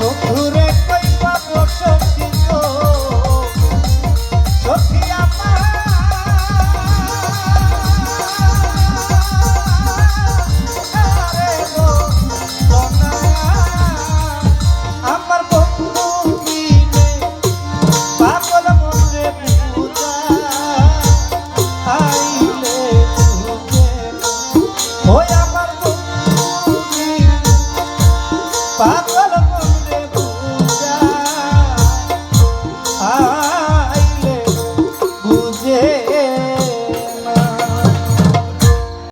বন্ধুরে